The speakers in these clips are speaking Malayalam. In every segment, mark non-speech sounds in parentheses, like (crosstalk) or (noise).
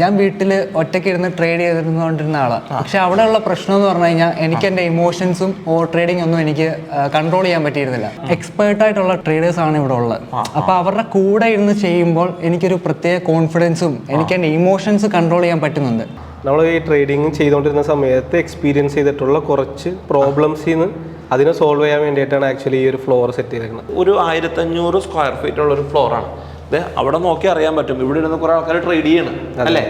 ഞാൻ വീട്ടിൽ ഒറ്റയ്ക്ക് ഇരുന്ന് ട്രേഡ് ചെയ്തിരുന്നുകൊണ്ടിരുന്ന ആളാണ് പക്ഷെ അവിടെയുള്ള പ്രശ്നം എന്ന് പറഞ്ഞു കഴിഞ്ഞാൽ എനിക്ക് എന്റെ ഇമോഷൻസും ഓവർ ട്രേഡിംഗ് ഒന്നും എനിക്ക് കൺട്രോൾ ചെയ്യാൻ പറ്റിയിരുന്നില്ല. എക്സ്പേർട്ട് ആയിട്ടുള്ള ട്രേഡേഴ്സ് ആണ് ഇവിടെ ഉള്ളത്. അപ്പോൾ അവരുടെ കൂടെ ഇരുന്ന് ചെയ്യുമ്പോൾ എനിക്കൊരു പ്രത്യേക കോൺഫിഡൻസും എനിക്ക് എന്റെ ഇമോഷൻസ് കൺട്രോൾ ചെയ്യാൻ പറ്റുന്നുണ്ട്. നമ്മൾ ഈ ട്രേഡിങ് ചെയ്തുകൊണ്ടിരുന്ന സമയത്ത് എക്സ്പീരിയൻസ് ചെയ്തിട്ടുള്ള കുറച്ച് പ്രോബ്ലംസിൽ നിന്ന് അതിനെ സോൾവ് ചെയ്യാൻ വേണ്ടിയിട്ടാണ് ആക്ച്വലി ഈ ഒരു ഫ്ലോർ സെറ്റ് ചെയ്തിരിക്കുന്നത്. ഒരു ആയിരത്തഞ്ഞൂറ് സ്ക്വയർ ഫീറ്റ് ഉള്ള ഒരു ഫ്ലോറാണ് അവിടെ നോക്കി അറിയാൻ പറ്റും. ഇവിടെ ഇരുന്ന് കുറേ ആൾക്കാർ ട്രേഡ് ചെയ്യണം അല്ലേ?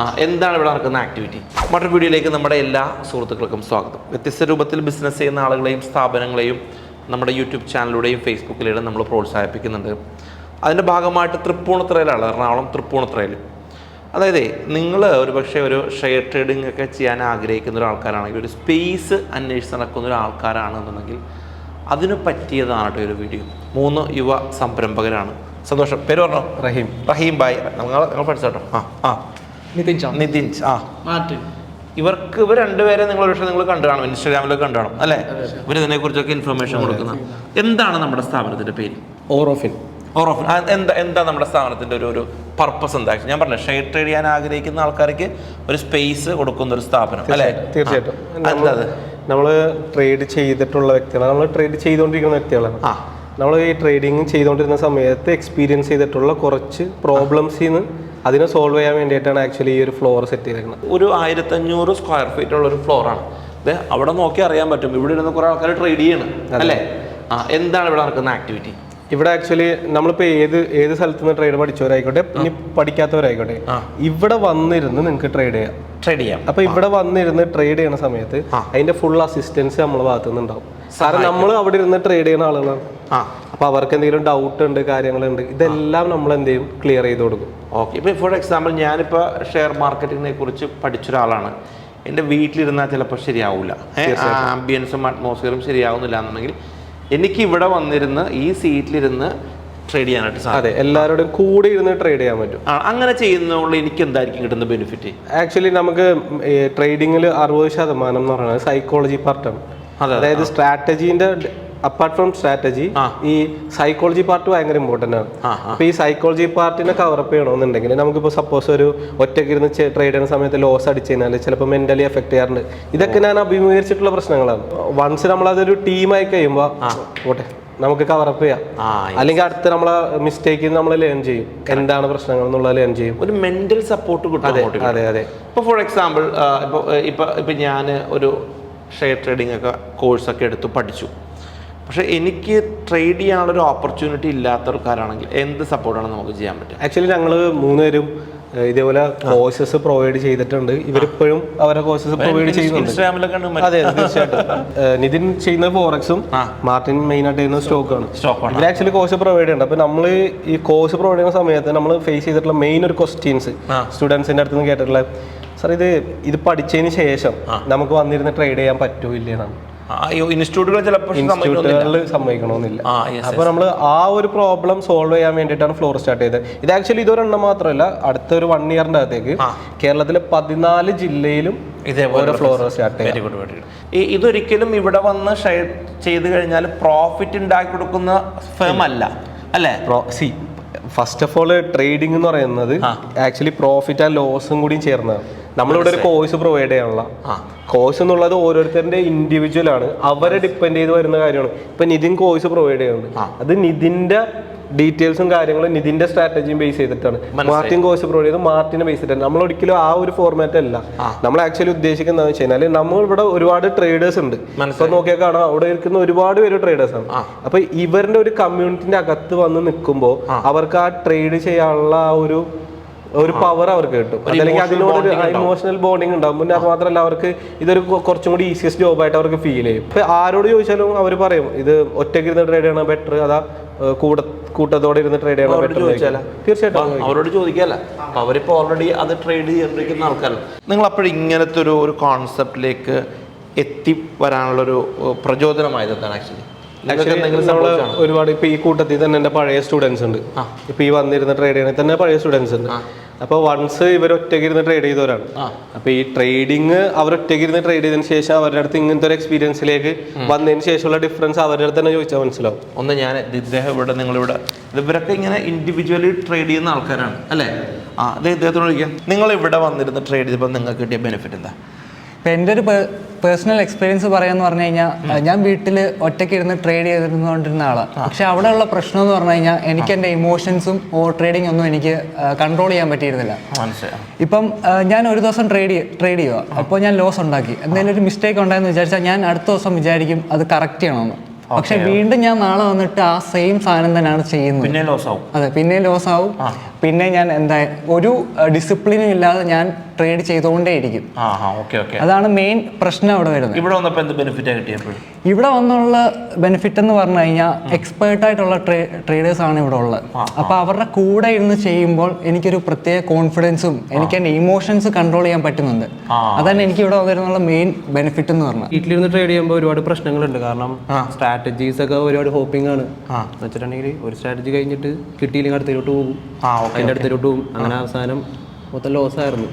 ആ എന്താണ് ഇവിടെ നടക്കുന്ന ആക്ടിവിറ്റി മറ്റൊരു വീഡിയോയിലേക്ക് നമ്മുടെ എല്ലാ സുഹൃത്തുക്കൾക്കും സ്വാഗതം. വ്യത്യസ്ത രൂപത്തിൽ ബിസിനസ് ചെയ്യുന്ന ആളുകളെയും സ്ഥാപനങ്ങളെയും നമ്മുടെ യൂട്യൂബ് ചാനലിലൂടെയും ഫേസ്ബുക്കിലൂടെയും നമ്മൾ പ്രോത്സാഹിപ്പിക്കുന്നുണ്ട്. അതിന്റെ ഭാഗമായിട്ട് തൃപ്പൂണിത്തറയിലാണ് എറണാകുളം തൃപ്പൂണിത്തറയിൽ. അതായത് നിങ്ങൾ ഒരു പക്ഷേ ഒരു ഷെയർ ട്രേഡിംഗ് ഒക്കെ ചെയ്യാൻ ആഗ്രഹിക്കുന്ന ഒരു ഒരാൾക്കാരാണെങ്കിൽ ഒരു സ്പേസ് അന്വേഷിച്ച് നടക്കുന്ന ഒരാൾക്കാരാണെന്നുണ്ടെങ്കിൽ അതിന് പറ്റിയതാണ് കേട്ടോ ഒരു വീഡിയോ മൂന്ന് യുവ സംരംഭകരാണ്. സന്തോഷം. പേര് പറഞ്ഞോ? റഹീം. റഹീം ബായ്. നിങ്ങൾ നിങ്ങൾ പഠിച്ചോട്ടോ ആ ആ. നിതിൻ നിതിൻ ആ. ഇവർക്ക് ഇവർ രണ്ടുപേരെ നിങ്ങൾ പക്ഷേ നിങ്ങൾ കണ്ടു കാണും. ഇൻസ്റ്റാഗ്രാമിലൊക്കെ കണ്ടു കാണും. അല്ലേ? ഇവർ ഇതിനെക്കുറിച്ചൊക്കെ ഇൻഫർമേഷൻ കൊടുക്കുന്ന. എന്താണ് നമ്മുടെ സ്ഥാപനത്തിന്റെ പേര്? ഓറോഫിൻ. ഓറോഫിൻ. എന്താ എന്താ നമ്മുടെ സ്ഥാപനത്തിന്റെ ഒരു ഒരു പർപ്പസ് എന്താ? ഞാൻ പറഞ്ഞു ഷെയർ ട്രേഡ് ചെയ്യാൻ ആഗ്രഹിക്കുന്ന ആൾക്കാർക്ക് ഒരു സ്പേസ് കൊടുക്കുന്ന ഒരു സ്ഥാപനം. അല്ലേ? തീർച്ചയായിട്ടും എന്താ നമ്മൾ ട്രേഡ് ചെയ്തിട്ടുള്ള വ്യക്തികളാണ്. നമ്മൾ ട്രേഡ് ചെയ്തുകൊണ്ടിരിക്കുന്ന വ്യക്തികളാണ്. ആ. നമ്മൾ ഈ ട്രേഡിങ് ചെയ്തുകൊണ്ടിരുന്ന സമയത്ത് എക്സ്പീരിയൻസ് ചെയ്തിട്ടുള്ള കുറച്ച് പ്രോബ്ലംസിൽ നിന്ന് അതിനെ സോൾവ് ചെയ്യാൻ വേണ്ടിയിട്ടാണ് ആക്ച്വലി ഈ ഒരു ഫ്ലോർ സെറ്റ് ചെയ്തിരിക്കുന്നത് ഒരു ആയിരത്തഞ്ഞൂറ് സ്ക്വയർ ഫീറ്റ് ഉള്ള ഒരു ഫ്ലോറാണ് അതെ അവിടെ നോക്കി അറിയാൻ പറ്റും. ഇവിടെ ഇരുന്ന് കുറെ ആൾക്കാർ ട്രേഡ് ചെയ്യണം. അല്ലേ? ആ എന്താണ് ഇവിടെ നടക്കുന്ന ആക്ടിവിറ്റി ഇവിടെ ആക്ച്വലി നമ്മളിപ്പോൾ ഏത് ഏത് സ്ഥലത്ത് നിന്ന് ട്രേഡ് പഠിച്ചവരായിക്കോട്ടെ ഇനി പഠിക്കാത്തവരായിക്കോട്ടെ ഇവിടെ വന്നിരുന്ന് നിങ്ങൾക്ക് ട്രേഡ് ചെയ്യാം. ട്രേഡ് ചെയ്യാം. അപ്പൊ ഇവിടെ വന്നിരുന്ന് ട്രേഡ് ചെയ്യുന്ന സമയത്ത് അതിന്റെ ഫുൾ അസിസ്റ്റൻസ് നമ്മളെ ഭാഗത്തുനിന്നുണ്ടാവും. സാറേ നമ്മൾ അവിടെ ഇരുന്ന് ട്രേഡ് ചെയ്യുന്ന ആളുകളാണ്. അപ്പൊ അവർക്ക് എന്തെങ്കിലും ഡൗട്ട് ഉണ്ട് കാര്യങ്ങളുണ്ട് ഇതെല്ലാം നമ്മൾ എന്ത് ചെയ്യും? ക്ലിയർ ചെയ്ത് കൊടുക്കും. ഓക്കെ ഇപ്പോൾ ഫോർ എക്സാമ്പിൾ ഞാനിപ്പോൾ ഷെയർ മാർക്കറ്റിനെ കുറിച്ച് പഠിച്ച ഒരാളാണ് എന്റെ വീട്ടിലിരുന്നാൽ ചിലപ്പോൾ ശരിയാവില്ല ആംബിയൻസും അറ്റ്മോസ്ഫിയറും ശരിയാവുന്നില്ല എന്നുണ്ടെങ്കിൽ എനിക്ക് ഇവിടെ വന്നിരുന്ന് ഈ സീറ്റിലിരുന്ന് ട്രേഡ് ചെയ്യാനായിട്ട് അതെ എല്ലാവരോടും കൂടെ ഇരുന്ന് ട്രേഡ് ചെയ്യാൻ പറ്റും. ആ, അങ്ങനെ ചെയ്യുന്നതുകൊണ്ട് എനിക്ക് എന്തായിരിക്കും കിട്ടുന്ന ബെനിഫിറ്റ് ആക്ച്വലി നമുക്ക് ട്രേഡിങ്ങിൽ അറുപത് ശതമാനം എന്ന് പറയുന്നത് സൈക്കോളജി പാർട്ടാണ് അതെ, അതായത് സ്ട്രാറ്റജീന്റെ അപ്പാർട്ട് ഫ്രം സ്ട്രാറ്റജി ഈ സൈക്കോളജി പാർട്ട് ഭയങ്കര ഇമ്പോർട്ടന്റ് ആണ്. അപ്പോൾ അപ്പൊ ഈ സൈക്കോളജി പാർട്ടിനെ കവറപ്പ് ചെയ്യണമെന്നുണ്ടെങ്കിൽ നമുക്കിപ്പോൾ സപ്പോസ് ഒരു ഒറ്റയ്ക്ക് ഇരുന്ന് ട്രേഡ് ചെയ്യുന്ന സമയത്ത് ലോസ് അടിച്ചു കഴിഞ്ഞാൽ ചിലപ്പോൾ മെന്റലി എഫക്ട് ചെയ്യാറുണ്ട്. ഇതൊക്കെ ഞാൻ അഭിമുഖീകരിച്ചിട്ടുള്ള പ്രശ്നങ്ങളാണ്. വൺസ് നമ്മൾ അതൊരു ടീമായി കഴിയുമ്പോൾ ഓട്ടെ നമുക്ക് കവറപ്പ് ചെയ്യാം. അല്ലെങ്കിൽ അടുത്ത നമ്മളെ മിസ്റ്റേക്ക് നമ്മൾ ലേൺ ചെയ്യും. എന്താണ് പ്രശ്നങ്ങൾ എന്നുള്ളത് ലേൺ ചെയ്യും. ഒരു മെന്റൽ സപ്പോർട്ട് കിട്ടും അതെ അതെ ഇപ്പോൾ ഫോർ എക്സാമ്പിൾ ഇപ്പോൾ ഇപ്പോൾ ഇപ്പോൾ ഞാൻ ഒരു ഷെയർ ട്രേഡിംഗ് ഒക്കെ കോഴ്സൊക്കെ എടുത്ത് പഠിച്ചു. പക്ഷേ എനിക്ക് ട്രേഡ് ചെയ്യാനുള്ള ഒരു ഓപ്പർച്യൂണിറ്റി ഇല്ലാത്തവർക്കാരാണെങ്കിൽ എന്ത് സപ്പോർട്ടാണ് നമുക്ക് ചെയ്യാൻ പറ്റുക? ആക്ച്വലി ഞങ്ങൾ മൂന്നുപേരും ഇതേപോലെ കോഴ്സസ് പ്രൊവൈഡ് ചെയ്തിട്ടുണ്ട്. ഇവരിപ്പോഴും അവരുടെ കോഴ്സസ് പ്രൊവൈഡ് ചെയ്യുന്നുണ്ട്. അതെ തീർച്ചയായിട്ടും. (laughs) നിതിൻ ചെയ്യുന്ന ഫോറക്സും മാർട്ടിൻ മെയിൻ ആയിട്ട് ചെയ്യുന്ന സ്റ്റോക്കാണ്. സ്റ്റോക്കാണ് ഇവർ ആക്ച്വലി കോഴ്സ് പ്രൊവൈഡ് ചെയ്യുന്നുണ്ട്. അപ്പൊ നമ്മൾ ഈ കോഴ്സ് പ്രൊവൈഡ് ചെയ്യുന്ന സമയത്ത് നമ്മൾ ഫേസ് ചെയ്തിട്ടുള്ള മെയിൻ ഒരു ക്വസ്റ്റ്യൻസ് സ്റ്റുഡൻസിന്റെ അടുത്ത് നിന്ന് കേട്ടിട്ടുള്ള സാർ ഇത് ഇത് പഠിച്ചതിന് ശേഷം നമുക്ക് വന്നിരുന്ന് ട്രേഡ് ചെയ്യാൻ പറ്റുമോ ഇല്ലേന്നാണ് ഇൻസ്റ്റിറ്റ്യൂട്ടുകൾ ചിലപ്പോൾ. ഇൻസ്റ്റിറ്റ്യൂട്ടുകളിൽ സമ്മതിക്കണമെന്നില്ല. അപ്പോൾ നമ്മൾ ആ ഒരു പ്രോബ്ലം സോൾവ് ചെയ്യാൻ വേണ്ടിയിട്ടാണ് ഫ്ലോർ സ്റ്റാർട്ട് ചെയ്തത്. ഇത് ആക്ച്വലി ഇതൊരെണ്ണം മാത്രമല്ല അടുത്ത ഒരു വൺ ഇയറിന്റെ അകത്തേക്ക് കേരളത്തിലെ പതിനാല് ജില്ലയിലും ഇതേപോലെ floor start very good very good ഇതൊരിക്കലും ഇവിടെ വന്ന് ഷെയർ ചെയ്ത് കഴിഞ്ഞാൽ പ്രോഫിറ്റ് ഉണ്ടാക്കി കൊടുക്കുന്ന ഫേം അല്ല. അല്ലേ? See first of all trading എന്ന് പറയുന്നത് ആക്ച്വലി പ്രോഫിറ്റ് ആൻഡ് ലോസും കൂടി ചേർന്നതാണ്. നമ്മളിവിടെ ഒരു കോഴ്സ് പ്രൊവൈഡ് ചെയ്യാനുള്ള. കോഴ്സ് എന്നുള്ളത് ഓരോരുത്തരുടെ ഇൻഡിവിജ്വൽ ആണ്. അവരെ ഡിപ്പെൻഡ് ചെയ്ത് വരുന്ന കാര്യമാണ്. ഇപ്പൊ നിതിൻ കോഴ്സ് പ്രൊവൈഡ് ചെയ്യുന്നുണ്ട്. അത് നിതിന്റെ ഡീറ്റെയിൽസും കാര്യങ്ങളും നിതിന്റെ സ്ട്രാറ്റജിയും ബേസ് ചെയ്തിട്ടാണ്. മാർട്ടിൻ കോഴ്സ് പ്രൊവൈഡ് ചെയ്ത് മാർട്ടിനെ ബേസ് ചെയ്തിട്ടാണ്. നമ്മൾ ഒരിക്കലും ആ ഒരു ഫോർമാറ്റ് അല്ല. നമ്മൾ ആക്ച്വലി ഉദ്ദേശിക്കുന്നത് വെച്ച് കഴിഞ്ഞാൽ നമ്മൾ ഇവിടെ ഒരുപാട് ട്രേഡേഴ്സ് ഉണ്ട്. ഇപ്പൊ നോക്കിയാൽ കാണാം അവിടെ ഇരിക്കുന്ന ഒരുപാട് പേര് ട്രേഡേഴ്സ് ആണ്. അപ്പൊ ഇവരുടെ ഒരു കമ്മ്യൂണിറ്റിന്റെ അകത്ത് വന്ന് നിൽക്കുമ്പോൾ അവർക്ക് ആ ട്രേഡ് ചെയ്യാനുള്ള ആ ഒരു ഒരു പവർ അവർക്ക് കിട്ടും. അല്ലെങ്കിൽ അതിനോട് ഒരു ഇമോഷണൽ ബോണ്ടിങ് ഉണ്ടാവും. പിന്നെ അത് മാത്രമല്ല അവർക്ക് ഇതൊരു കുറച്ചും കൂടി ഈസിയസ്റ്റ് ജോബായിട്ട് അവർക്ക് ഫീൽ ചെയ്യും. ഇപ്പൊ ആരോട് ചോദിച്ചാലും അവർ പറയും ഇത് ഒറ്റയ്ക്ക് ഇരുന്ന് ട്രേഡ് ചെയ്യണം ബെറ്റർ അതാ കൂടെ കൂട കൂട്ടത്തോടെ ഇരുന്ന് ട്രേഡ് ചെയ്യണം ബെറ്റർ? തീർച്ചയായിട്ടും അവരോട് ചോദിക്കാല്ല അവരിപ്പോ ഓൾറെഡി അത് ട്രേഡ് ചെയ്തിരിക്കുന്ന ആൾക്കാരല്ല നിങ്ങൾ അപ്പോഴും ഇങ്ങനത്തെ ഒരു ഒരു കോൺസെപ്റ്റിലേക്ക് എത്തി വരാനുള്ളൊരു ഒരു പ്രചോദനമായത് എന്താണ് ആക്ച്വലി ഒരുപാട് ഇപ്പൊ ഈ കൂട്ടത്തിൽ തന്നെ എന്റെ പഴയ സ്റ്റുഡൻസ് ഉണ്ട്. ഇപ്പൊ ഈ വന്നിരുന്ന ട്രേഡ് ചെയ്യണേ തന്നെ പഴയ സ്റ്റുഡൻസ് ഉണ്ട്. അപ്പൊ വൺസ് ഇവർ ഒറ്റയ്ക്ക് ഇരുന്ന് ട്രേഡ് ചെയ്തവരാണ് അപ്പൊ ഈ ട്രേഡിങ് അവർ ഒറ്റയ്ക്ക് ഇരുന്ന് ട്രേഡ് ചെയ്തതിന് ശേഷം അവരുടെ അടുത്ത് ഇങ്ങനത്തെ ഒരു എക്സ്പീരിയൻസിലേക്ക് വന്നതിന് ശേഷമുള്ള ഡിഫറൻസ് അവരുടെ അടുത്ത് തന്നെ ചോദിച്ചാൽ മനസ്സിലാവും. ഒന്ന് ഞാൻ ഇദ്ദേഹം ഇവിടെ നിങ്ങളിവിടെ ഇവരൊക്കെ ഇങ്ങനെ ഇൻഡിവിജ്വലി ട്രേഡ് ചെയ്യുന്ന ആൾക്കാരാണ് അല്ലേ? ആ അതെ ഇദ്ദേഹത്തോട് ചോദിക്കാം നിങ്ങൾ ഇവിടെ വന്നിരുന്ന് ട്രേഡ് ചെയ്തപ്പോൾ നിങ്ങൾക്ക് കിട്ടിയ ബെനിഫിറ്റ് എന്താ? ഇപ്പം എന്റെ ഒരു പേഴ്സണൽ എക്സ്പീരിയൻസ് പറയാന്ന് പറഞ്ഞു കഴിഞ്ഞാൽ ഞാൻ വീട്ടിൽ ഒറ്റയ്ക്ക് ഇരുന്ന് ട്രേഡ് ചെയ്തിരുന്നുകൊണ്ടിരുന്ന ആളാണ് പക്ഷെ അവിടെയുള്ള പ്രശ്നം എന്ന് പറഞ്ഞു കഴിഞ്ഞാൽ എനിക്ക് എന്റെ ഇമോഷൻസും ഓ ട്രേഡിംഗ് ഒന്നും എനിക്ക് കൺട്രോൾ ചെയ്യാൻ പറ്റിയിരുന്നില്ല. ഇപ്പം ഞാൻ ഒരു ദിവസം ട്രേഡ് ട്രേഡ് ചെയ്യുക അപ്പോൾ ഞാൻ ലോസ് ഉണ്ടാക്കി. എന്തെങ്കിലും ഒരു മിസ്റ്റേക്ക് ഉണ്ടായെന്ന് വിചാരിച്ചാൽ ഞാൻ അടുത്ത ദിവസം വിചാരിക്കും അത് കറക്റ്റ് ചെയ്യണമെന്ന്. പക്ഷെ വീണ്ടും ഞാൻ നാളെ വന്നിട്ട് ആ സെയിം സാധനം തന്നെയാണ് ചെയ്യുന്നത്. പിന്നെ ലോസ് ആവും. അതെ പിന്നെ ലോസ് ആവും. പിന്നെ ഞാൻ എന്താ ഒരു ഡിസിപ്ലിനും ഇല്ലാതെ ഞാൻ ട്രേഡ് ചെയ്തുകൊണ്ടേയിരിക്കും. ആ ആ ഓക്കെ ഓക്കെ. അതാണ് മെയിൻ പ്രശ്നം അവിടെ വരുന്നത്. ഇവിടെ വന്നപ്പോൾ എന്ത് ബെനിഫിറ്റ് കിട്ടിയപ്പോൾ ഇവിടെ വന്നുള്ള ബെനിഫിറ്റ് എന്ന് പറഞ്ഞു കഴിഞ്ഞാൽ എക്സ്പേർട്ട് ആയിട്ടുള്ള ട്രേഡേഴ്സ് ആണ് ഇവിടെ ഉള്ളത്. അപ്പോൾ അവരുടെ കൂടെ ഇരുന്ന് ചെയ്യുമ്പോൾ എനിക്കൊരു പ്രത്യേക കോൺഫിഡൻസും എനിക്ക് എന്റെ ഇമോഷൻസ് കൺട്രോൾ ചെയ്യാൻ പറ്റുന്നുണ്ട്. അതാണ് എനിക്ക് ഇവിടെ വന്നിരുന്നുള്ള മെയിൻ ബെനിഫിറ്റ് എന്ന് പറഞ്ഞാൽ വീട്ടിലിരുന്ന് ട്രേഡ് ചെയ്യുമ്പോൾ ഒരുപാട് പ്രശ്നങ്ങളുണ്ട്. കാരണം സ്ട്രാറ്റജീസ് ഒക്കെ ഒരുപാട് ഹോപ്പിംഗ് ആണ്. എന്ന് വെച്ചിട്ടുണ്ടെങ്കിൽ ഒരു സ്ട്രാറ്റജി കഴിഞ്ഞിട്ട് കിട്ടിയില്ലെങ്കിൽ അടുത്തേലോട്ട് പോകും. അതിന്റെ അടുത്തേലോട്ട് പോകും. അങ്ങനെ അവസാനം മൊത്തം ലോസ് ആയിരുന്നു.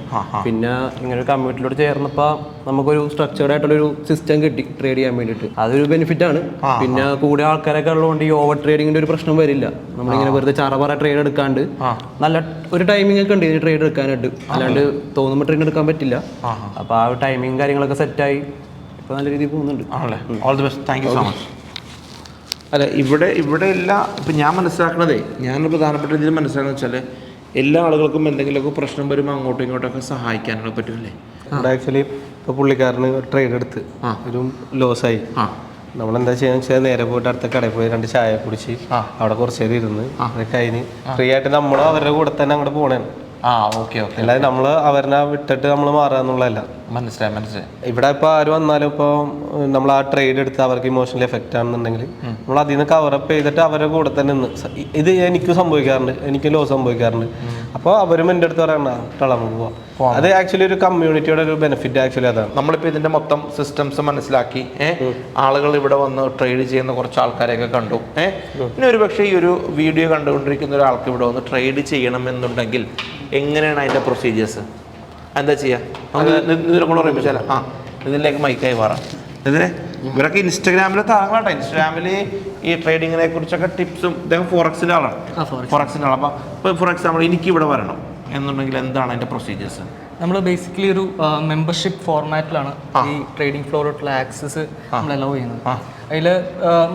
പിന്നെ ഇങ്ങനെ ഒരു കമ്മ്യൂണിറ്റിലോട്ട് ചേർന്നപ്പോൾ നമുക്കൊരു സ്ട്രക്ചേർഡ് ആയിട്ടുള്ളൊരു സിസ്റ്റം കിട്ടി ട്രേഡ് ചെയ്യാൻ വേണ്ടിയിട്ട്. അതൊരു ബെനിഫിറ്റ് ആണ്. പിന്നെ കൂടെ ആൾക്കാരൊക്കെ ഉള്ളതുകൊണ്ട് ഈ ഓവർ ട്രേഡിങ്ങിന്റെ ഒരു പ്രശ്നം വരില്ല. നമ്മളിങ്ങനെ വെറുതെ ചറപറ ട്രേഡ് എടുക്കാണ്ട് നല്ല ഒരു ടൈമിംഗ് ഒക്കെ ഉണ്ട് ഇതിന് ട്രേഡ് എടുക്കാനായിട്ട്. അല്ലാണ്ട് തോന്നുമ്പോൾ ട്രേഡ് എടുക്കാൻ പറ്റില്ല. അപ്പോൾ ആ. ടൈമിങ് കാര്യങ്ങളൊക്കെ സെറ്റായി ഇപ്പോൾ നല്ല രീതിയിൽ പോകുന്നുണ്ട്. ആണല്ലേ? All the best thank you so much അല്ല ഇവിടെ ഇവിടെ എല്ലാ ഇപ്പം ഞാൻ മനസ്സിലാക്കണതേ ഞാൻ പ്രധാനപ്പെട്ട രീതിയിൽ മനസ്സിലാക്കുന്നത് വെച്ചാൽ എല്ലാ ആളുകൾക്കും എന്തെങ്കിലുമൊക്കെ പ്രശ്നം വരുമ്പോൾ അങ്ങോട്ടും ഇങ്ങോട്ടൊക്കെ സഹായിക്കാനൊക്കെ പറ്റില്ലേ ഇവിടെ ആക്ച്വലി ഇപ്പൊ പുള്ളിക്കാരന് ട്രേഡ് എടുത്ത് ഒരു ലോസ് ആയി. ആ. നമ്മൾ എന്താ ചെയ്യാന്ന് വെച്ചാൽ നേരെ പോയിട്ട് അടുത്ത കടയിൽ പോയി രണ്ട് ചായ കുടിച്ച് അവിടെ കുറച്ച് നേരം ഇരുന്ന് കഴിഞ്ഞ് ഫ്രീ ആയിട്ട് നമ്മളും അവരുടെ കൂടെ തന്നെ അങ്ങോട്ട് പോണേ ആ ഓക്കെ ഓക്കെ അല്ലാതെ നമ്മൾ അവരെ വിട്ടിട്ട് നമ്മൾ മാറാന്നുള്ളതല്ല മനസ്സിലായി മനസ്സിലായി. ഇവിടെ ഇപ്പൊ ആര് വന്നാലും ഇപ്പൊ നമ്മൾ ആ ട്രേഡ് എടുത്ത് അവർക്ക് ഇമോഷണൽ എഫക്റ്റ് ആണെന്നുണ്ടെങ്കിൽ നമ്മൾ അതിൽ നിന്ന് കവറപ്പ് ചെയ്തിട്ട് അവരുടെ കൂടെ തന്നെ നിന്ന്. ഇത് എനിക്ക് സംഭവിക്കാറുണ്ട്. എനിക്ക് ലോ സംഭവിക്കാറുണ്ട്. അപ്പോൾ അവരും എന്റെ അടുത്ത് പറയണ്ട തളർന്നു പോവാം. അത് ആക്ച്വലി ഒരു കമ്മ്യൂണിറ്റിയുടെ ഒരു ബെനിഫിറ്റ് ആക്ച്വലി അതാണ്. നമ്മളിപ്പോൾ ഇതിന്റെ മൊത്തം സിസ്റ്റംസ് മനസ്സിലാക്കി ഏഹ് ആളുകൾ ഇവിടെ വന്ന് ട്രേഡ് ചെയ്യുന്ന കുറച്ച് ആൾക്കാരെയൊക്കെ കണ്ടു ഏഹ് ഇനി ഒരു പക്ഷേ ഈ ഒരു വീഡിയോ കണ്ടുകൊണ്ടിരിക്കുന്ന ഒരാൾക്ക് ഇവിടെ വന്ന് ട്രേഡ് ചെയ്യണമെന്നുണ്ടെങ്കിൽ എങ്ങനെയാണ് അതിന്റെ പ്രൊസീജിയേഴ്സ് എന്താ ചെയ്യുക ആ ഇതിലേക്ക് മൈക്കായി മാറാം. ഇതിനെ ഇവരൊക്കെ ഇൻസ്റ്റാഗ്രാമിലെ താങ്കളാട്ടോ. ഇൻസ്റ്റാഗ്രാമിൽ ഈ ട്രേഡിങ്ങിനെ കുറിച്ചൊക്കെ ടിപ്സും ഇദ്ദേഹം ഫോറക്സിന്റെ ആളാണ്. ഫോറക്സിന്റെ ആളാണ് അപ്പോൾ ഇപ്പോൾ ഫോർ എക്സാമ്പിൾ എനിക്ക് ഇവിടെ വരണം എന്നുണ്ടെങ്കിൽ എന്താണ് അതിന്റെ പ്രൊസീജിയേഴ്സ് നമ്മൾ ബേസിക്കലി ഒരു മെമ്പർഷിപ്പ് ഫോർമാറ്റിലാണ് ഈ ട്രേഡിംഗ് ഫ്ലോറോട്ടുള്ള ആക്സസ് നമ്മൾ അലോ ചെയ്യുന്നത്. അതിൽ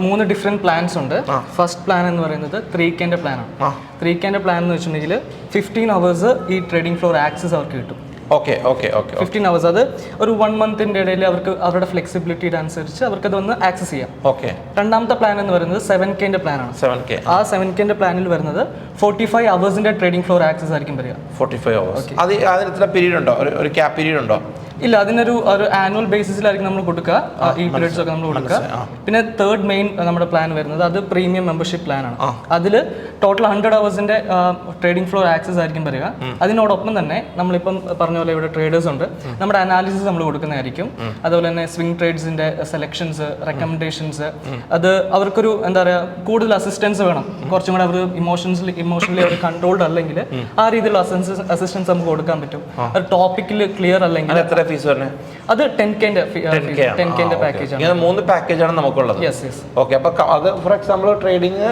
മൂന്ന് ഡിഫറെന്റ് പ്ലാൻസ് ഉണ്ട്. ഫസ്റ്റ് പ്ലാൻ എന്ന് പറയുന്നത് ത്രീ കെന്റെ പ്ലാനാണ് ത്രീ കെന്റെ പ്ലാൻ എന്ന് വെച്ചിട്ടുണ്ടെങ്കിൽ ഫിഫ്റ്റീൻ അവേഴ്സ് ഈ ട്രേഡിംഗ് ഫ്ലോർ ആക്സസ് അവർക്ക് കിട്ടും. Okay okay okay fifteen hours അത് ഒരു വൺ മന്തിന്റെ ഇടയിൽ അവർക്ക് അവരുടെ ഫ്ലെക്സിബിലിറ്റിയുടെ അനുസരിച്ച് അവർക്ക് അത് വന്ന് ആക്സസ് ചെയ്യാം. ഓക്കെ രണ്ടാമത്തെ പ്ലാൻ എന്ന് പറയുന്നത് സെവൻ കെന്റെ പ്ലാനാണ് സെവൻ കെ ആ. സെവൻ കെന്റെ പ്ലാനിൽ വരുന്നത് ഫോർട്ടി ഫൈവ് അവേഴ്സിന്റെ ട്രേഡിംഗ് ഫ്ലോർ ആക്സസ് ആയിരിക്കും വരിക. ഫോർട്ടി ഫൈവ് അവേഴ്സ് അത് അതിന് എത്ര പീരീഡ് ഉണ്ടോ? ഒരു ക്യാപ് പീരീഡ് ഉണ്ടോ? ഇല്ല അതിനൊരു ഒരു ആനുവൽ ബേസിസിലായിരിക്കും നമ്മൾ കൊടുക്കുക ഈ പീരീഡ്സ് ഒക്കെ നമ്മൾ കൊടുക്കുക പിന്നെ തേർഡ് മെയിൻ നമ്മുടെ പ്ലാൻ വരുന്നത് അത് പ്രീമിയം മെമ്പർഷിപ്പ് പ്ലാൻ ആണ്. അതിൽ ടോട്ടൽ ഹൺഡ്രഡ് അവേഴ്സിന്റെ ട്രേഡിംഗ് ഫ്ലോർ ആക്സസ് ആയിരിക്കും വരിക. അതിനോടൊപ്പം തന്നെ നമ്മളിപ്പം പറഞ്ഞ പോലെ ഇവിടെ ട്രേഡേഴ്സ് ഉണ്ട്. നമ്മുടെ അനാലിസിസ് നമ്മൾ കൊടുക്കുന്നതായിരിക്കും. അതുപോലെ തന്നെ സ്വിംഗ് ട്രേഡ്സിന്റെ സെലക്ഷൻസ് റെക്കമെൻഡേഷൻസ് അത് അവർക്കൊരു എന്താ പറയുക കൂടുതൽ അസിസ്റ്റൻസ് വേണം. കുറച്ചും കൂടെ അവർ ഇമോഷൻസിൽ ഇമോഷണലി അവർ കൺട്രോൾഡ് അല്ലെങ്കിൽ ആ രീതിയിലുള്ള അസിസ്റ്റൻസ് നമുക്ക് കൊടുക്കാൻ പറ്റും. ടോപ്പിക്കിൽ ക്ലിയർ അല്ലെങ്കിൽ ഫീസ് വരണേ അത് ടെൻ കെന്റെ ടെൻ കെന്റെ പാക്കേജ് ആണ്. ഇങ്ങനെ മൂന്ന് പാക്കേജാണ് നമുക്കുള്ളത്. ഓക്കെ അപ്പൊ അത് ഫോർ എക്സാമ്പിൾ ട്രേഡിങ്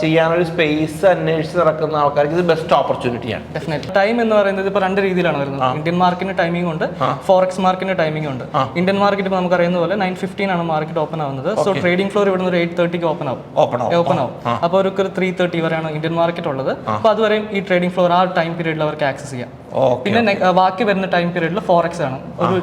ചെയ്യാനൊരു സ്പേസ് അന്വേഷിച്ച് നടക്കുന്ന ആൾക്കാർക്ക് ഇത് ബെസ്റ്റ് ഓപ്പർച്യൂണിറ്റിയാണ് ഡെഫിനറ്റ് ടൈം എന്ന് പറയുന്നത് ഇപ്പൊ രണ്ട് രീതിയിലാണ് വരുന്നത്. ഇന്ത്യൻ മാർക്കറ്റിന് ടൈമിംഗ് ഉണ്ട് ഫോറക്സ് മാർക്കറ്റിന് ടൈമിംഗ് ഉണ്ട്. ഇന്ത്യൻ മാർക്കറ്റ് ഇപ്പോൾ നമുക്ക് അറിയുന്ന പോലെ നയൻ ഫിഫ്റ്റീൻ ആണ് മാർക്കറ്റ് ഓപ്പൺ ആവുന്നത്. സോ ട്രേഡിംഗ് ഫ്ലോർ ഇവിടുന്ന് ഒരു എയ്റ്റ് തേർട്ടിക്ക് ഓപ്പൺ ആവും. ഓപ്പൺ ആവും. അപ്പോൾ ഒരു ത്രീ തേർട്ടി വരെയാണ് ഇന്ത്യൻ മാർക്കറ്റ് ഉള്ളത്. അപ്പോൾ അതുവരെയും ഈ ട്രേഡിംഗ് ഫ്ലോർ ആ ടൈം പീരീഡിൽ അവർക്ക് ആക്സസ് ചെയ്യാം. പിന്നെ ബാക്കി വരുന്ന ടൈം പീരീഡിൽ ഫോർ എക്സ് ആണ് ഒരു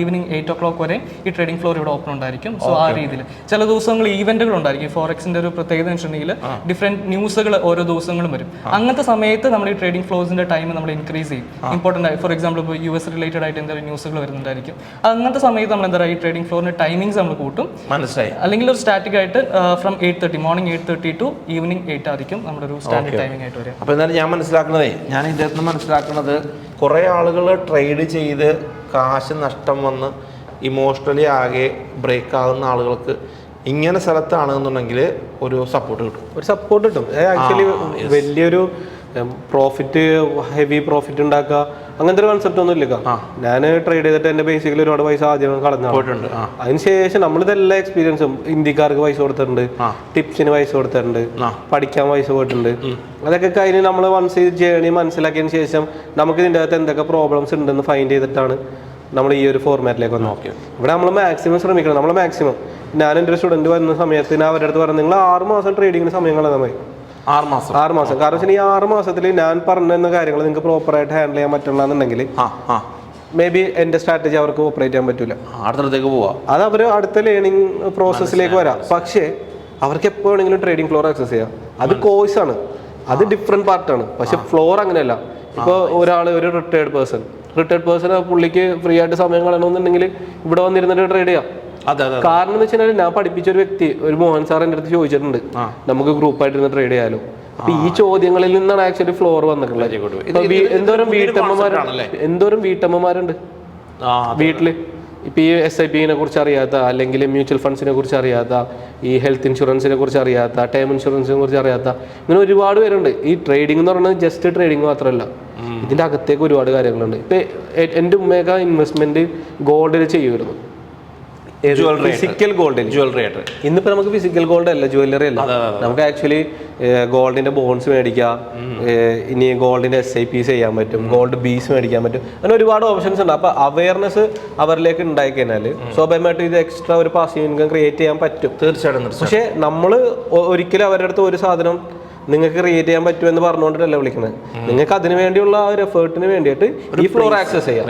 ഈവനിങ് എയ്റ്റ് ഓ ക്ലോക്ക് വരെ ഈ ട്രേഡിംഗ് ഫ്ലോർ ഇവിടെ ഓപ്പൺ ഉണ്ടായിരിക്കും. സോ ആ രീതിയിൽ ചില ദിവസങ്ങൾ ഈവന്റുകൾ ഉണ്ടായിരിക്കും. ഫോർ എക്സിന്റെ ഒരു പ്രത്യേകത എന്ന് വെച്ചിട്ടുണ്ടെങ്കിൽ ഡിഫറെന്റ് ന്യൂസുകൾ ഓരോ ദിവസങ്ങളും വരും. അങ്ങനത്തെ സമയത്ത് നമ്മൾ ഈ ട്രേഡിംഗ് ഫ്ലോസിന്റെ ടൈം നമ്മൾ ഇൻക്രീസ് ചെയ്യും. ഇമ്പോർട്ടന്റ് ആയി ഫോർ എക്സാമ്പിൾ ഇപ്പോൾ യു എസ് റിലേറ്റഡ് ആയിട്ട് എന്തെങ്കിലും ന്യൂസുകൾ വരുന്നുണ്ടായിരിക്കും. അങ്ങനത്തെ സമയത്ത് നമ്മൾ എന്താ പറയുക ഈ ട്രേഡിംഗ് ഫ്ലോറിന്റെ ടൈമിങ്സ് നമ്മൾ കൂട്ടും. മനസ്സിലായി. അല്ലെങ്കിൽ ഒരു സ്റ്റാറ്റിക് ആയിട്ട് from eight thirty morning eight thirty to evening eight ആയിരിക്കും. നമ്മുടെ ഒരു സ്റ്റാറ്റിക് ടൈമിംഗ് ആയിട്ട് വരും അപ്പോൾ എന്നാലും ഞാൻ മനസ്സിലാക്കുന്നതേ ഞാൻ ഇതിനകത്ത് അകത്ത് കുറേ ആളുകൾ ട്രേഡ് ചെയ്ത് കാശ് നഷ്ടം വന്ന് ഇമോഷണലി ആകെ ബ്രേക്ക് ആകുന്ന ആളുകൾക്ക് ഇങ്ങനെ സ്ഥലത്താണെന്നുണ്ടെങ്കിൽ ഒരു സപ്പോർട്ട് കിട്ടും. ഒരു സപ്പോർട്ട് കിട്ടും. ആക്ച്വലി വലിയൊരു പ്രോഫിറ്റ് ഹെവി പ്രോഫിറ്റ് ഉണ്ടാക്കുക. അങ്ങനത്തെ ഒരു കൺസെപ്റ്റ് ഒന്നും ഇല്ല ഞാൻ ട്രേഡ് ചെയ്തിട്ട് എന്റെ ബേസിക്കലി ഒരുപാട് പൈസ ആദ്യം കളഞ്ഞു അതിനുശേഷം നമ്മളിതെല്ലാ എക്സ്പീരിയൻസും ഇന്ത്യക്കാർക്ക് പൈസ കൊടുത്തിട്ടുണ്ട്. ടിപ്സിന് പൈസ കൊടുത്തിട്ടുണ്ട്. പഠിക്കാൻ പൈസ പോയിട്ടുണ്ട്. അതൊക്കെ കഴിഞ്ഞ് നമ്മൾ വൺസ് ഈ ജേണി മനസ്സിലാക്കിയതിന് ശേഷം നമുക്ക് ഇതിന്റെ അകത്ത് എന്തൊക്കെ പ്രോബ്ലംസ് ഉണ്ടെന്ന് ഫൈൻഡ് ചെയ്തിട്ടാണ് നമ്മൾ ഈ ഒരു ഫോർമാറ്റിലേക്ക് വന്നത്. ഇവിടെ നമ്മൾ മാക്സിമം ശ്രമിക്കണം. നമ്മൾ മാക്സിമം ഞാൻ എന്റെ ഒരു സ്റ്റുഡന്റ് വരുന്ന സമയത്ത് ഞാൻ അവരുടെ അടുത്ത് പറഞ്ഞു നിങ്ങൾ ആറ് മാസം ട്രേഡിങ്ങിന് സമയം കളഞ്ഞാൽ മതി. ആറ് മാസം. ആറ് മാസം. കാരണം വെച്ചാൽ ഈ ആറ് മാസത്തിൽ ഞാൻ പറഞ്ഞ കാര്യങ്ങൾ നിങ്ങൾക്ക് പ്രോപ്പറായിട്ട് ഹാൻഡിൽ ചെയ്യാൻ ആ മേ ബി എന്റെ സ്ട്രാറ്റജി അവർക്ക് ഓപ്പറേറ്റ് ചെയ്യാൻ പറ്റില്ല അടുത്തടുത്തേക്ക് പോവാ. അത് അവർ അടുത്ത ലേണിംഗ് പ്രോസസ്സിലേക്ക് വരാം. പക്ഷേ അവർക്ക് എപ്പോൾ വേണമെങ്കിലും ട്രേഡിംഗ് ഫ്ലോർ ആക്സസ് ചെയ്യാം. അത് കോഴ്സ് ആണ്. അത് ഡിഫറെന്റ് പാർട്ടാണ് പക്ഷെ ഫ്ലോർ അങ്ങനെയല്ല. ഇപ്പോൾ ഒരാൾ ഒരു റിട്ടയർഡ് പേഴ്സൺ റിട്ടയർഡ് പേഴ്സൺ പുള്ളിക്ക് ഫ്രീ ആയിട്ട് സമയം കളയണമെന്നുണ്ടെങ്കിൽ ഇവിടെ വന്നിരുന്നിട്ട് ട്രേഡ് ചെയ്യാം. കാരണം എന്ന് വെച്ചാൽ ഞാൻ പഠിപ്പിച്ച ഒരു വ്യക്തി ഒരു മോഹൻ സാർ എന്റെ അടുത്ത് ചോദിച്ചിട്ടുണ്ട്. നമുക്ക് ഗ്രൂപ്പായിട്ട് ഇരുന്ന് ട്രേഡ് ചെയ്യാലോ? അപ്പൊ ഈ ചോദ്യങ്ങളിൽ നിന്നാണ് ആക്ച്വലി ഫ്ലോർ വന്നിട്ടുള്ളത്. എന്തോരം വീട്ടമ്മമാരുണ്ട് എന്തോരം വീട്ടമ്മമാരുണ്ട്? വീട്ടിൽ ഇപ്പൊ ഈ എസ് ഐ പിനെ കുറിച്ച് അറിയാത്ത അല്ലെങ്കിൽ മ്യൂച്വൽ ഫണ്ട്സിനെ കുറിച്ച് അറിയാത്ത ഈ ഹെൽത്ത് ഇൻഷുറൻസിനെ കുറിച്ച് അറിയാത്ത ടേം ഇൻഷുറൻസിനെ കുറിച്ച് അറിയാത്ത ഇങ്ങനെ ഒരുപാട് പേരുണ്ട്. ഈ ട്രേഡിംഗ് എന്ന് പറയുന്നത് ജസ്റ്റ് ട്രേഡിംഗ് മാത്രമല്ല. ഇതിന്റെ അകത്തേക്ക് ഒരുപാട് കാര്യങ്ങളുണ്ട്. ഇപ്പൊ എന്റെ എന്റെ ഉമ്മയൊക്കെ ഇൻവെസ്റ്റ്മെന്റ് ഗോൾഡിൽ ചെയ്യുമായിരുന്നു. ഫിസിക്കൽ ഗോൾഡ് ജ്വല്ലറി ആയിട്ട്. ഇന്നിപ്പോ നമുക്ക് ഫിസിക്കൽ ഗോൾഡ് അല്ല ജ്വല്ലറി അല്ല. നമുക്ക് ആക്ച്വലി ഗോൾഡിന്റെ ബോൺസ് മേടിക്കാം. ഇനി ഗോൾഡിന്റെ എസ് ഐ പീസ് ചെയ്യാൻ പറ്റും. ഗോൾഡ് ബീസ് മേടിക്കാൻ പറ്റും. അങ്ങനെ ഒരുപാട് ഓപ്ഷൻസ് ഉണ്ട്. അപ്പൊ അവയർനെസ് അവരിലേക്ക് ഉണ്ടായി കഴിഞ്ഞാൽ സ്വാഭാവികമായിട്ടും ഇത് എക്സ്ട്രാ ഒരു പാസീവ് ഇൻകം ക്രിയേറ്റ് ചെയ്യാൻ പറ്റും. തീർച്ചയായിട്ടും തീർച്ചയായിട്ടും. പക്ഷെ നമ്മൾ ഒരിക്കലും അവരുടെ അടുത്ത് ഒരു സാധനം നിങ്ങൾക്ക് ക്രിയേറ്റ് ചെയ്യാൻ പറ്റുമെന്ന് പറഞ്ഞുകൊണ്ടല്ല വിളിക്കുന്നത്. നിങ്ങൾക്ക് അതിന് വേണ്ടിയുള്ള ഒരു എഫേർട്ടിന് വേണ്ടിയിട്ട് ഈ ഫ്ലോർ ആക്സസ് ചെയ്യാം.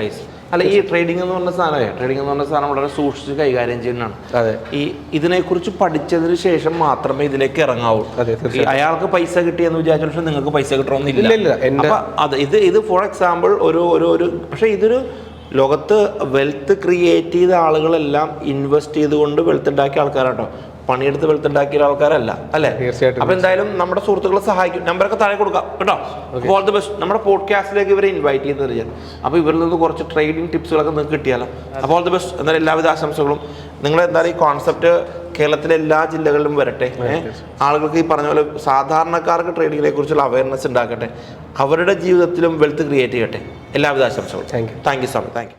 അല്ല ഈ ട്രേഡിംഗ് എന്ന് പറഞ്ഞ സാധനമേ ട്രേഡിംഗ് എന്ന് പറഞ്ഞ സാധനം വളരെ സൂക്ഷിച്ച് കൈകാര്യം ചെയ്യുന്നതാണ്. അതെ. ഈ ഇതിനെക്കുറിച്ച് പഠിച്ചതിന് ശേഷം മാത്രമേ ഇതിലേക്ക് ഇറങ്ങാവൂ. അയാൾക്ക് പൈസ കിട്ടിയെന്ന് വിചാരിച്ച പക്ഷേ നിങ്ങൾക്ക് പൈസ കിട്ടണമെന്നില്ല. അപ്പൊ അത് ഇത് ഇത് ഫോർ എക്സാമ്പിൾ ഒരു ഒരു ഒരു പക്ഷേ ഇതൊരു ലോകത്ത് വെൽത്ത് ക്രിയേറ്റ് ചെയ്ത ആളുകളെല്ലാം ഇൻവെസ്റ്റ് ചെയ്തുകൊണ്ട് വെൽത്ത് ഉണ്ടാക്കിയ ആൾക്കാരാട്ടോ. പണിയെടുത്ത് വെളുത്തുണ്ടാക്കിയ ആൾക്കാരല്ല അല്ലേ? തീർച്ചയായിട്ടും. അപ്പൊ എന്തായാലും നമ്മുടെ സുഹൃത്തുക്കളെ സഹായിക്കും. നമ്പറൊക്കെ താഴെ കൊടുക്കാം കേട്ടോ? ഓൾ ദി ബെസ്റ്റ് നമ്മുടെ പോഡ്കാസ്റ്റിലേക്ക് ഇവരെ ഇൻവൈറ്റ് ചെയ്യുന്ന ഞാൻ. അപ്പൊ ഇവരിൽ നിന്ന് കുറച്ച് ട്രേഡിംഗ് ടിപ്സുകളൊക്കെ നിങ്ങൾക്ക് കിട്ടിയാലോ? അപ്പോൾ ഓൾ ദി ബെസ്റ്റ് എന്നാലും എല്ലാവിധ ആശംസകളും. നിങ്ങൾ എന്തായാലും ഈ കോൺസെപ്റ്റ് കേരളത്തിലെ എല്ലാ ജില്ലകളിലും വരട്ടെ ആളുകൾക്ക് ഈ പറഞ്ഞ പോലെ സാധാരണക്കാർക്ക് ട്രേഡിങ്ങിനെ കുറിച്ചുള്ള അവയർനെസ് ഉണ്ടാക്കട്ടെ. അവരുടെ ജീവിതത്തിലും വെൽത്ത് ക്രിയേറ്റ് ചെയ്യട്ടെ. എല്ലാവിധ ആശംസകളും. Thank you thank you so much thank you